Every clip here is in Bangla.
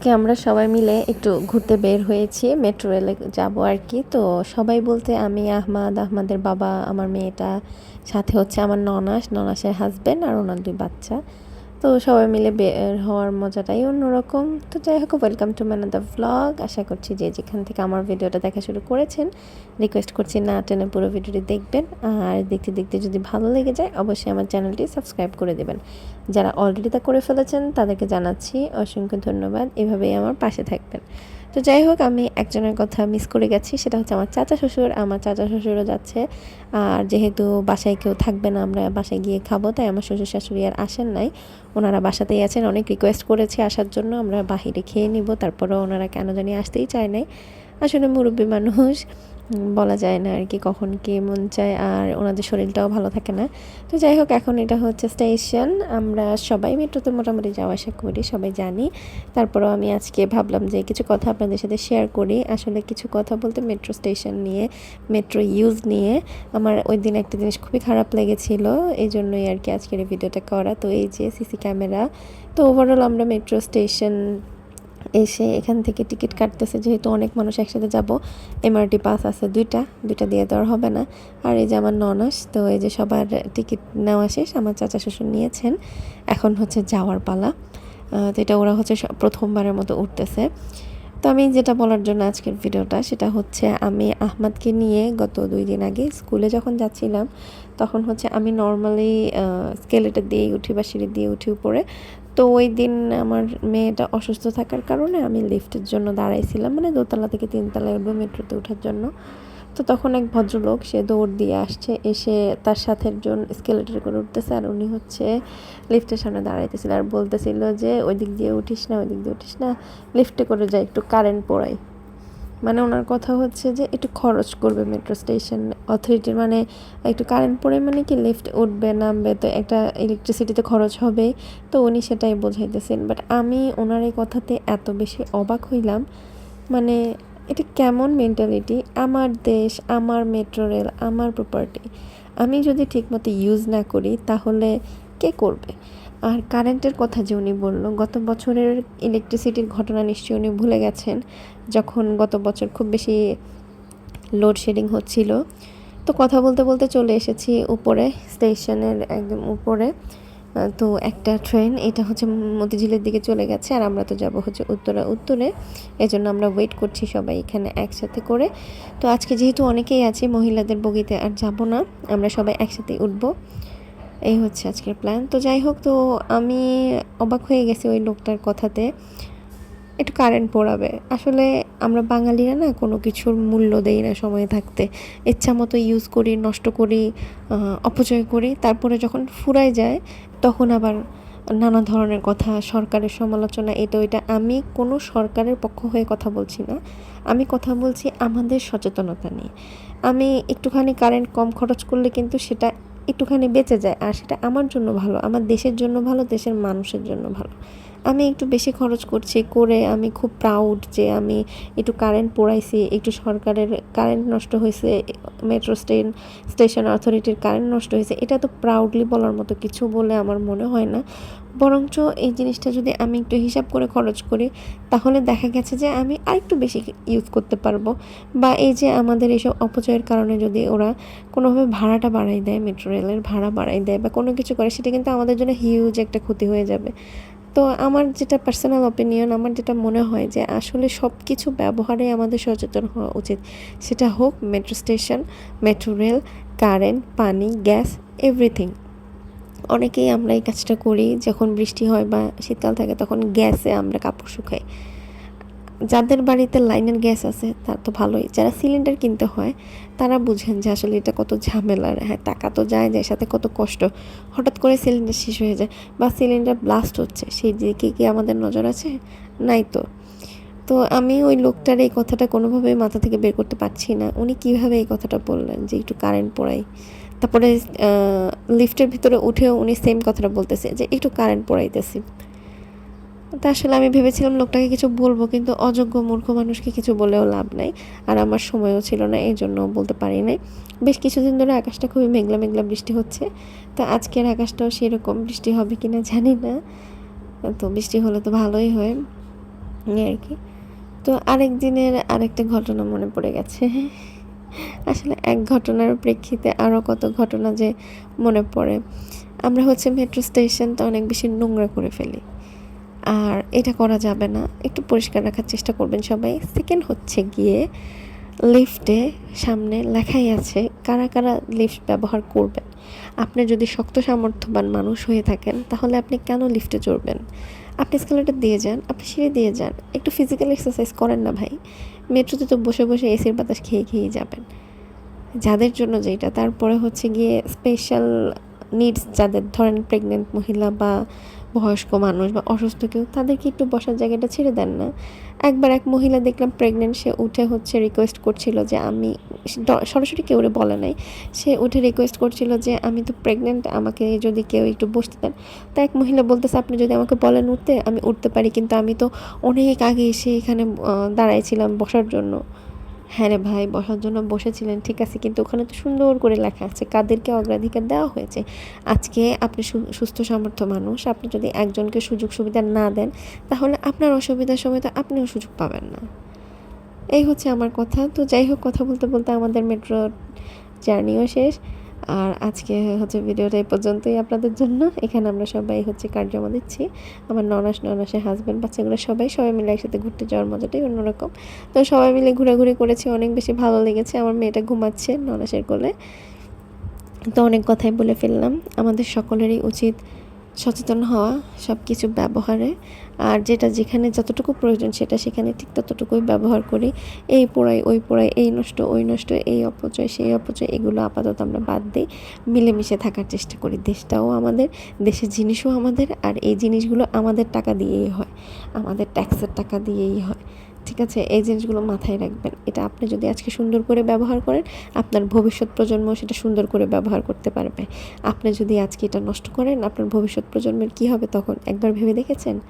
আজকে আমরা সবাই মিলে একটু ঘুরতে বের হয়েছি মেট্রো রেলে যাব আর কি। তো সবাই বলতে আমি আহমাদ, আহমাদের বাবা, আমার মেয়েটা, সাথে হচ্ছে আমার ননাস, ননাসের হাজব্যান্ড আর ওনার দুই বাচ্চা। তো সবাই মিলে বের হওয়ার মজাটাই অন্যরকম। তো যাই হোক welcome to man of the vlog আশা করছি যে যেখান থেকে আমার ভিডিওটা দেখা শুরু করেছেন রিকোয়েস্ট করছি না টেনে পুরো ভিডিওটি দেখবেন। আর দেখতে দেখতে যদি ভালো লেগে যায়, অবশ্যই আমার চ্যানেলটি সাবস্ক্রাইব করে দেবেন। যারা অলরেডি তা করে ফেলেছেন, তাদেরকে জানাচ্ছি অসংখ্য ধন্যবাদ। এভাবেই আমার পাশে থাকবেন। তো যাই হোক, আমি একজনের কথা মিস করে গেছি, সেটা হচ্ছে আমার চাচা শ্বশুর। আমার চাচা শ্বশুরও যাচ্ছে। আর যেহেতু বাসায় কেউ থাকবে না, আমরা বাসায় গিয়ে খাব, তাই আমার শ্বশুর শাশুড়ি আর আসেন নাই। ওনারা বাসাতেই আছেন, অনেক রিকোয়েস্ট করেছে আসার জন্য, আমরা বাহিরে খেয়ে নিব, তারপরেও ওনারা কেন জানি আসতেই চায় নাই। আসলে মুরব্বী মানুষ। বলা যায় না আর কি কখন কি মন চায় আর ওনাদের শরীরটাও ভালো থাকে না। তো যাই হোক, এখন এটা হচ্ছে স্টেশন আমরা সবাই মেট্রোতে মোটামুটি যাওয়া আসা করি, সবাই জানি। তারপরেও আমি আজকে ভাবলাম যে কিছু কথা আপনাদের সাথে শেয়ার করি। আসলে কিছু কথা বলতে মেট্রো স্টেশন নিয়ে মেট্রো ইউজ নিয়ে আমার ওই দিন একটা জিনিস খুবই খারাপ লেগেছিল এই জন্যই আর কি আজকের এই ভিডিওটা করা। তো এই যে সিসি ক্যামেরা তো ওভারঅল আমরা মেট্রো স্টেশন এসে এখান থেকে টিকিট কাটতেছে, যেহেতু অনেক মানুষ একসাথে যাব, এমআরটি পাস আছে দুইটা দুইটা দিয়ে দেওয়ার হবে না। আর এই যে আমার ননাস, তো এই যে সবার টিকিট নেওয়া শেষ, আমার চাচা শ্বশুর নিয়েছেন, এখন হচ্ছে যাওয়ার পালা। তো এটা ওরা হচ্ছে প্রথমবারের মতো উঠতেছে। তো আমি যেটা বলার জন্য আজকের ভিডিওটা, সেটা হচ্ছে আমি আহমাদকে নিয়ে গত দুই দিন আগে স্কুলে যখন যাচ্ছিলাম, তখন হচ্ছে আমি নর্মালি স্কেলেটার দিয়ে উঠি বা সিঁড়ি দিয়ে উঠি উপরে। তো ওই দিন আমার মেয়েটা অসুস্থ থাকার কারণে আমি লিফটের জন্য দাঁড়াইছিলাম মানে দোতলা থেকে তিনতলায় উঠবো মেট্রোতে ওঠার জন্য। তো তখন এক ভদ্রলোক, সে দৌড় দিয়ে আসছে, এসে তার সাথে একজন স্কেলেটার করে উঠতেছে আর উনি হচ্ছে লিফটের সামনে দাঁড়াইতেছিল আর বলতেছিল যে ওই দিক দিয়ে উঠিস না ওই দিক দিয়ে উঠিস না লিফটে করে যায় একটু কারেন্ট পোড়াই। মানে ওনার কথা হচ্ছে যে একটু খরচ করবে মেট্রো স্টেশন অথরিটির মানে একটু কারেন্ট পড়ে মানে কি লিফট উঠবে, নামবে, তো একটা ইলেকট্রিসিটিতে খরচ হবে, তো উনি সেটাই বোঝাইতেছেন। বাট আমি ওনার এই কথাতে এত বেশি অবাক হইলাম মানে এটা কেমন মেন্টালিটি আমার দেশ, আমার মেট্রো রেল আমার প্রপার্টি আমি যদি ঠিকমতো ইউজ না করি, তাহলে কে করবে? আর কারেন্টের কথা যে উনি বলল, গত বছরের ইলেকট্রিসিটির ঘটনা নিশ্চয়ই উনি ভুলে গেছেন। যখন গত বছর খুব বেশি লোডশেডিং হচ্ছিল, তো কথা বলতে বলতে চলে এসেছি উপরে, স্টেশনের একদম উপরে। তো একটা ট্রেন এটা হচ্ছে মতিঝিলের দিকে চলে গেছে আর আমরা তো যাব হচ্ছে উত্তরা উত্তরে। এজন্য আমরা ওয়েট করছি সবাই এখানে একসাথে করে। তো আজকে যেহেতু অনেকেই আছে, মহিলাদের বগিতে আর যাব না, আমরা সবাই একসাথে উঠবো। এই হচ্ছে আজকের প্ল্যান তো যাই হোক, তো আমি অবাক হয়ে গেছি ওই লোকটার কথাতে। একটু কারেন্ট পড়াবে। আসলে আমরা বাঙালিরা না কোনো কিছুর মূল্য দেই না সময় থাকতে। ইচ্ছা মতো ইউজ করি, নষ্ট করি অপচয় করি। তারপরে যখন ফুরায় যায়, তখন আবার নানা ধরনের কথা, সরকারের সমালোচনা, এটা আমি কোনো সরকারের পক্ষ হয়ে কথা বলছি না। আমি কথা বলছি আমাদের সচেতনতা নিয়ে। আমি একটুখানি কারেন্ট কম খরচ করলে কিন্তু সেটা একটুখানি বেঁচে যায়, আর সেটা আমার জন্য ভালো, আমার দেশের জন্য ভালো, দেশের মানুষের জন্য ভালো। আমি একটু বেশি খরচ করছি করে আমি খুব প্রাউড যে আমি একটু কারেন্ট পোড়াইছি, একটু সরকারের কারেন্ট নষ্ট হয়েছে মেট্রো স্টেন স্টেশন অথরিটির কারেন্ট নষ্ট হয়েছে, এটা তো প্রাউডলি বলার মতো কিছু বলে আমার মনে হয় না। বরঞ্চ এই জিনিসটা যদি আমি একটু হিসাব করে খরচ করি, তাহলে দেখা গেছে যে আমি আরেকটু বেশি ইউজ করতে পারব। বা এই যে আমাদের এইসব অপচয়ের কারণে যদি ওরা কোনোভাবে ভাড়াটা বাড়াই দেয় মেট্রো রেলের ভাড়া বাড়াই দেয় বা কোনো কিছু করে, সেটা কিন্তু আমাদের জন্য হিউজ একটা ক্ষতি হয়ে যাবে। তো আমার যেটা পার্সোনাল অপিনিয়ন আমার যেটা মনে হয় যে আসলে সব কিছু ব্যবহারে আমাদের সচেতন হওয়া উচিত। সেটা হোক metro station metro rail current পানি গ্যাস এভরিথিং অনেকেই আমরা এই কাজটা করি, যখন বৃষ্টি হয় বা শীতকাল থাকে, তখন গ্যাসে আমরা কাপড় শুকাই। যাদের বাড়িতে লাইনের গ্যাস আছে, তার তো ভালোই। যারা সিলিন্ডার কিনতে হয়, তারা বুঝেন যে আসলে এটা কত ঝামেলার। হ্যাঁ টাকা তো যায় যায় সাথে কত কষ্ট। হঠাৎ করে সিলিন্ডার শেষ হয়ে যায় বা সিলিন্ডার ব্লাস্ট হচ্ছে। সেই দিকে কি আমাদের নজর আছে? নাই তো। তো আমি ওই লোকটার এই কথাটা কোনোভাবেই মাথা থেকে বের করতে পারছি না। উনি কীভাবে এই কথাটা বললেন যে একটু কারেন্ট পড়াই? তারপরে লিফটের ভিতরে উঠেও উনি সেম কথাটা বলতেছে যে একটু কারেন্ট পড়াইতেছি। তা আসলে আমি ভেবেছিলাম লোকটাকে কিছু বলব, কিন্তু অযোগ্য মূর্খ মানুষকে কিছু বলেও লাভ নাই। আর আমার সময়ও ছিল না, এই জন্য বলতে পারি নাই। বেশ কিছুদিন ধরে আকাশটা খুবই মেঘলা মেঘলা বৃষ্টি হচ্ছে। তো আজকের আকাশটাও সেরকম বৃষ্টি হবে কি না জানি না। তো বৃষ্টি হলে তো ভালোই হয় আর কি। তো আরেক দিনের আরেকটা ঘটনা মনে পড়ে গেছে। আসলে এক ঘটনার প্রেক্ষিতে আরও কত ঘটনা যে মনে পড়ে। আমরা হচ্ছে মেট্রো স্টেশনটা অনেক বেশি নোংরা করে ফেলি। আর এটা করা যাবে না। একটু পরিষ্কার রাখার চেষ্টা করবেন সবাই। সেকেন্ড হচ্ছে গিয়ে লিফটে সামনে লেখাই আছে কারা কারা লিফট ব্যবহার করবেন। আপনি যদি শক্ত সামর্থ্যবান মানুষ হয়ে থাকেন, তাহলে আপনি কেন লিফটে চড়বেন? আপনি স্কেলেটার দিয়ে যান, আপনি সিঁড়ি দিয়ে যান। একটু ফিজিক্যাল এক্সারসাইজ করেন না ভাই। মেট্রোতে তো বসে বসে এসির বাতাস খেয়ে খেয়ে যাবেন। যাদের জন্য যেটা, তারপরে হচ্ছে গিয়ে স্পেশাল নিডস যাদের ধরেন প্রেগনেন্ট মহিলা বা বয়স্ক মানুষ বা অসুস্থ কেউ, তাদেরকে একটু বসার জায়গাটা ছেড়ে দেন না। একবার এক মহিলা দেখলাম প্রেগনেন্ট সে উঠে হচ্ছে রিকোয়েস্ট করছিল যে আমি সরাসরি কেউ বলে নাই। সে উঠে রিকোয়েস্ট করছিল যে আমি তো প্রেগনেন্ট আমাকে যদি কেউ একটু বসতে দেন। তা এক মহিলা বলতেছে, আপনি যদি আমাকে বলেন উঠতে, আমি উঠতে পারি। কিন্তু আমি তো অনেক আগে এসে এখানে দাঁড়াইছিলাম বসার জন্য। হ্যাঁ রে ভাই, বসার জন্য বসেছিলেন, ঠিক আছে, কিন্তু ওখানে তো সুন্দর করে লেখা আছে, কাদেরকে অগ্রাধিকার দেওয়া হয়েছে? আজকে আপনি সুস্থ সামর্থ্য মানুষ, আপনি যদি একজনকে সুযোগ সুবিধা না দেন, তাহলে আপনার অসুবিধার সময় তো আপনিও সুযোগ পাবেন না। এই হচ্ছে আমার কথা, তো যাই হোক, কথা বলতে বলতে আমাদের মেট্রো জার্নিও শেষ। আর আজকে হচ্ছে ভিডিওটা এই পর্যন্তই আপনাদের জন্য। এখানে আমরা সবাই হচ্ছে কার্ড জমা দিচ্ছি। আমার ননাস, ননাসের হাজব্যান্ড বাচ্চাগুলো সবাই সবাই মিলে একসাথে ঘুরতে যাওয়ার মজাটাই অন্যরকম। তো সবাই মিলে ঘোরাঘুরি করেছি, অনেক বেশি ভালো লেগেছে। আমার মেয়েটা ঘুমাচ্ছে ননাসের কোলে। তো অনেক কথাই বলে ফেললাম। আমাদের সকলেরই উচিত সচেতন হওয়া সব কিছু ব্যবহারে। আর যেটা যেখানে যতটুকু প্রয়োজন সেটা সেখানে ঠিক ততটুকুই ব্যবহার করি। এই পোড়াই, ওই পোড়াই, এই নষ্ট, ওই নষ্ট, এই অপচয়, সেই অপচয়, এগুলো আপাতত আমরা বাদ দিই। মিলেমিশে থাকার চেষ্টা করি। দেশটাও আমাদের, দেশের জিনিসও আমাদের, আর এই জিনিসগুলো আমাদের টাকা দিয়েই হয়। আমাদের ট্যাক্সের টাকা দিয়েই হয়। ঠিক আছে? এই জিনিসগুলো মাথায় রাখবেন। এটা আপনি যদি আজকে সুন্দর করে ব্যবহার করেন, আপনার ভবিষ্যৎ প্রজন্ম সেটা সুন্দর করে ব্যবহার করতে পারবে। আপনি যদি আজকে এটা নষ্ট করেন, আপনার ভবিষ্যৎ প্রজন্মের কি হবে তখন? একবার ভেবে দেখেছেন?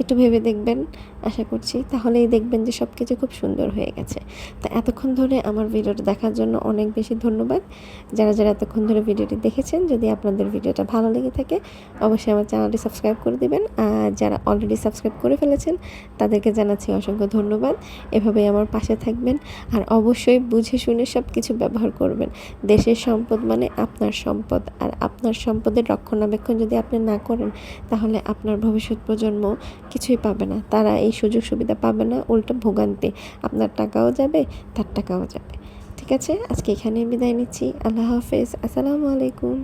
একটু ভেবে দেখবেন, আশা করছি। তাহলেই দেখবেন যে সব কিছু খুব সুন্দর হয়ে গেছে। তা এতক্ষণ ধরে আমার ভিডিওটা দেখার জন্য অনেক বেশি ধন্যবাদ। যারা যারা এতক্ষণ ধরে ভিডিওটি দেখেছেন, যদি আপনাদের ভিডিওটা ভালো লেগে থাকে, অবশ্যই আমার চ্যানেলটি সাবস্ক্রাইব করে দিবেন। আর যারা অলরেডি সাবস্ক্রাইব করে ফেলেছেন, তাদেরকে জানাচ্ছি অসংখ্য ধন্যবাদ। এভাবেই আমার পাশে থাকবেন। আর অবশ্যই বুঝে শুনে সব কিছু ব্যবহার করবেন। দেশের সম্পদ মানে আপনার সম্পদ। আর আপনার সম্পদের রক্ষণাবেক্ষণ যদি আপনি না করেন, তাহলে আপনার ভবিষ্যৎ প্রজন্ম কিছুই পাবে না। তারা এই সুযোগ সুবিধা পাবে না, উল্টো ভোগান্তি। আপনার টাকাও যাবে, তার টাকাও যাবে। ঠিক আছে? আজকে এখানে বিদায় নিচ্ছি। আল্লাহ হাফেজ। আসসালামু আলাইকুম।